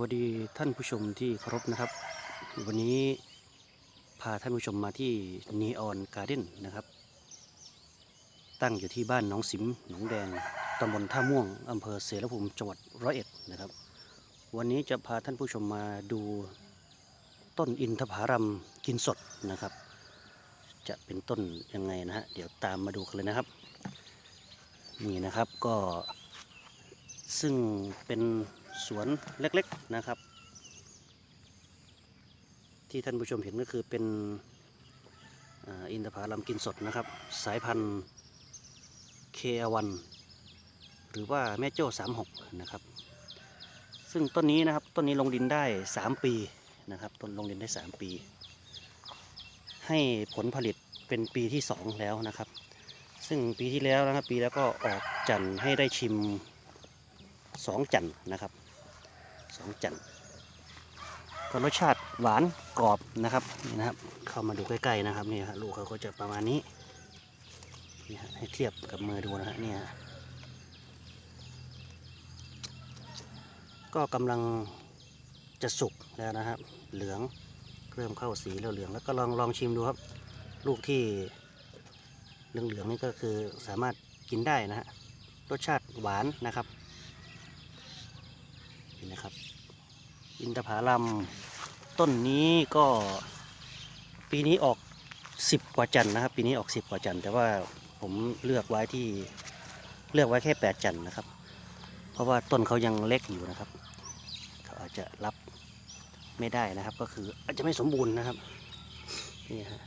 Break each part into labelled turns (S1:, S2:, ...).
S1: วัสดีท่านผู้ชมที่เคารพนะครับ วันนี้พาท่านผู้ชมมาที่นีออนการ์เด้นนะครับ ตั้งอยู่ที่บ้านหนองสิมหนองแดงตำบลท่าม่วงอำเภอเสรภูมิจังหวัดร้อยเอ็ดนะครับ วันนี้จะพาท่านผู้ชมมาดูต้นอินทผารัมกินสดนะครับ จะเป็นต้นยังไงนะฮะเดี๋ยวตามมาดูกันเลยนะครับนี่นะครับก็ซึ่งเป็น สวนเล็กๆนะครับ ที่ท่านผู้ชมเห็นก็คือเป็นอ,อินทผลัมกินสดนะครับ สายพันธุ์เควันหรือว่าแม่โจ้36 นะครับ ซึ่งต้นนี้นะครับต้นนี้ลงดินได้ 3 ปีนะครับต้นลงดินได้ 3 ปี ให้ผลผลิตเป็นปีที่ 2 แล้วนะครับ ซึ่งปีที่แล้วนะครับปีแล้วก็ออกจันทร์ให้ได้ชิมสองจันทร์นะครับ สองจันทร์ก็รสชาติหวานกรอบนะครับนี่นะครับ เข้ามาดูใกล้ๆนะครับนี่ฮะลูกเขาก็จะประมาณนี้นี่ฮะให้เทียบกับมือดูนะฮะเนี่ยก็กำลังจะสุกแล้วนะครับ เหลืองเริ่มเข้าสีแล้วเหลืองแล้วก็ลองลองชิมดูครับ ลูกที่เหลืองๆนี่ก็คือสามารถกินได้นะฮะรสชาติหวานนะครับนี่นะครับ อินทผลัมต้นนี้ก็ปีนี้ออก 10 กว่าจันทร์นะครับ ปีนี้ออก 10 กว่าจันทร์แต่ว่าผมเลือกไว้ที่เลือกไว้แค่ 8 จันทร์นะครับ เพราะว่าต้นเขายังเล็กอยู่นะครับเขาอาจจะรับไม่ได้นะครับ ก็คืออาจจะไม่สมบูรณ์นะครับนี่ฮะ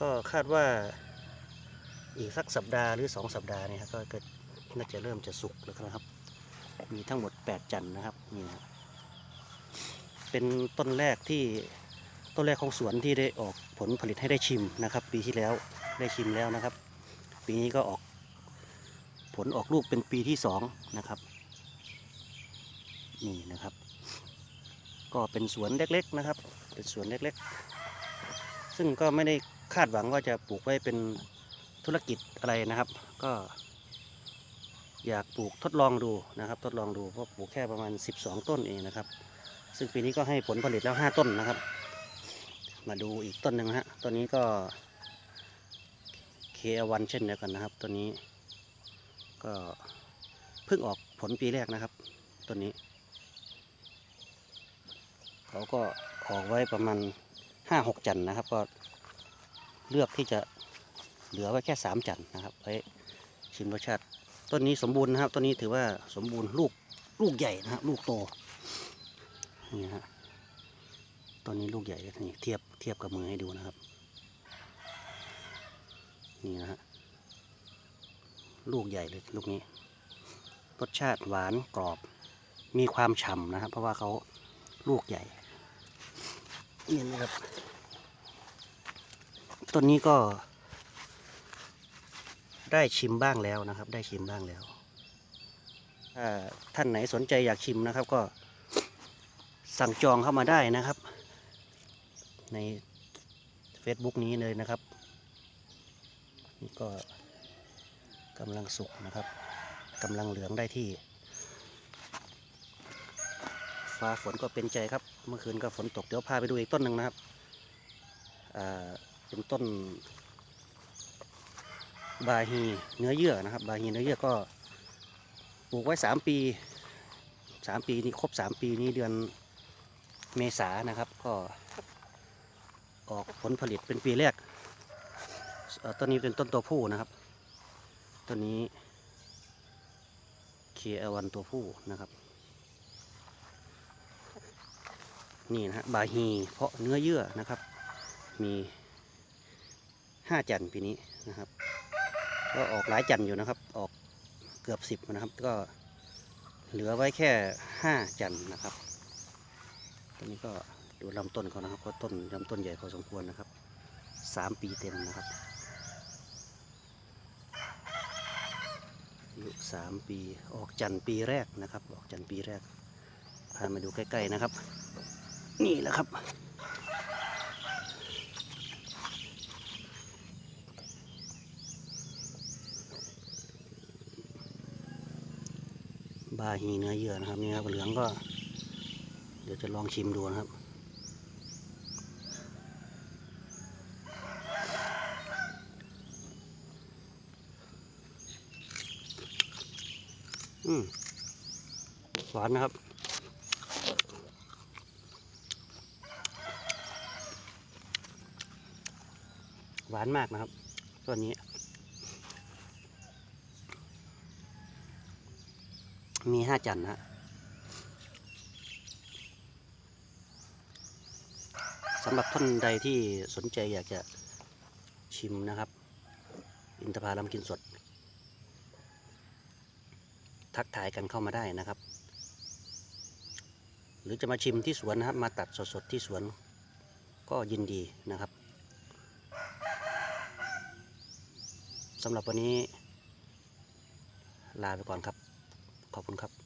S1: ก็คาดว่าอีกสักสัปดาห์หรือ 2 สัปดาห์นี่ครับก็น่าจะเริ่มจะสุกแล้วนะครับ มีทั้งหมด 8 จันทร์นะครับ นี่นะเป็นต้นแรกที่ต้นแรกของสวนที่ได้ออกผลผลิตให้ได้ชิมนะครับ ปีที่แล้วได้ชิมแล้วนะครับ ปีนี้ก็ออกผลออกลูกเป็นปีที่สองนะครับ นี่นะครับ ก็เป็นสวนเล็กๆนะครับ เป็นสวนเล็กๆ ซึ่งก็ไม่ได้คาดหวังว่าจะปลูกไว้เป็นธุรกิจอะไรนะครับ ก็ อยากปลูกทดลองดูนะครับ ทดลองดูเพราะปลูกแค่ประมาณ 12 ต้นเองนะครับ ซึ่งปีนี้ก็ให้ผลผลิตแล้ว 5 ต้นนะครับ มาดูอีกต้นหนึ่งนะฮะต้นนี้ก็เควันเช่นเดียวกันนะครับต้นนี้ ก็เพิ่งออกผลปีแรกนะครับต้นนี้ เขาก็ออกไว้ประมาณ 5-6 จันทร์นะครับ ก็เลือกที่จะเหลือไว้แค่ 3 จันทร์นะครับไว้ชิมรสชาติ ต้นนี้สมบูรณ์นะครับต้นนี้ถือว่าสมบูรณ์ลูกลูกใหญ่นะครับลูกโตนี่ฮะต้นนี้ลูกใหญ่นี่เทียบเทียบกับมือให้ดูนะครับ นี่นะฮะลูกใหญ่เลยลูกนี้รสชาติหวานกรอบ มีความฉ่ำนะครับ เพราะว่าเขาลูกใหญ่นี่นะครับต้นนี้ก็ ได้ชิมบ้างแล้วนะครับ ได้ชิมบ้างแล้วถ้าท่านไหนสนใจอยากชิมนะครับ ก็สั่งจองเข้ามาได้นะครับ ใน Facebook นี้เลยนะครับ นี่ก็กำลังสุกนะครับกำลังเหลืองได้ที่ ฟ้าฝนก็เป็นใจครับ เมื่อคืนก็ฝนตกเดี๋ยวพาไปดูอีกต้นหนึ่งนะครับเป็นต้น บาฮีเนื้อเยื่อนะครับ บาฮีเนื้อเยื่อก็ปลูกไว้สามปีสามปีนี้ครบสามปีนี้เดือนเมษานะครับ ก็ออกผลผลิตเป็นปีแรกต้นนี้เป็นต้นตัวผู้นะครับต้นนี้เคอวันตัวผู้นะครับ นี่นะฮะบาฮีเพาะเนื้อเยื่อนะครับ มีห้าจันปีนี้นะครับ ก็ออกหลายจันทร์อยู่นะครับ ออกเกือบสิบนะครับ ก็เหลือไว้แค่ห้าจันทร์นะครับตัวนี้ก็ดูลำต้นเขานะครับก็ต้นลำต้นใหญ่พอสมควรนะครับสามปีเต็มนะครับอายุสามปีออกจันทร์ปีแรกนะครับ ออกจันทร์ปีแรกพามาดูใกล้ๆนะครับ นี่แหละครับ บบาฮีเนื้อเยื่อนะครับนี่ครับเหลืองก็ เดี๋ยวจะลองชิมดูนะครับอืมหวานนะครับหวานมากนะครับตัวนี้ มีห้าจันนะฮะสำหรับท่านใดที่สนใจอยากจะชิมนะครับ อินทผลัมกินสด ทักทายกันเข้ามาได้นะครับ หรือจะมาชิมที่สวนนะครับ มาตัดสดๆที่สวนก็ยินดีนะครับสำหรับวันนี้ลาไปก่อนครับ ขอบคุณครับ